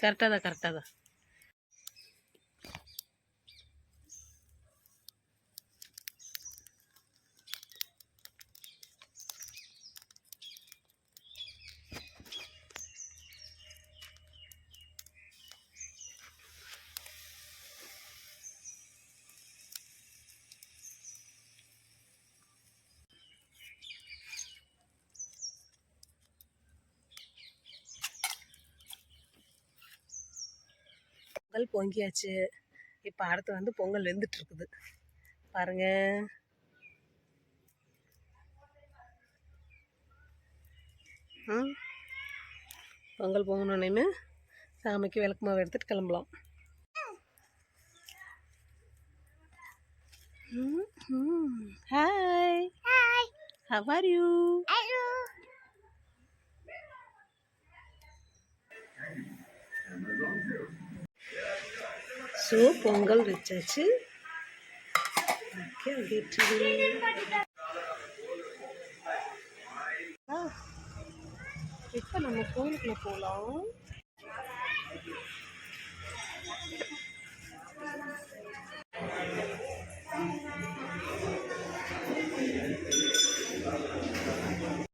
கரெக்டாக தான் கரெக்டாக தான் பொங்கல் பொங்கியாச்சு. இப்போ அடுத்து வந்து பொங்கல் வெந்துட்டு இருக்குது பாருங்க. ம். பொங்கல் பொங்கணுன்னே சாமிக்கு விளக்கு மாவு எடுத்துட்டு கிளம்பலாம். Hi how are you so Pongal வச்சாச்சு ஓகே இப்போ நம்ம கோயிலுக்குள்ளே போகலாம்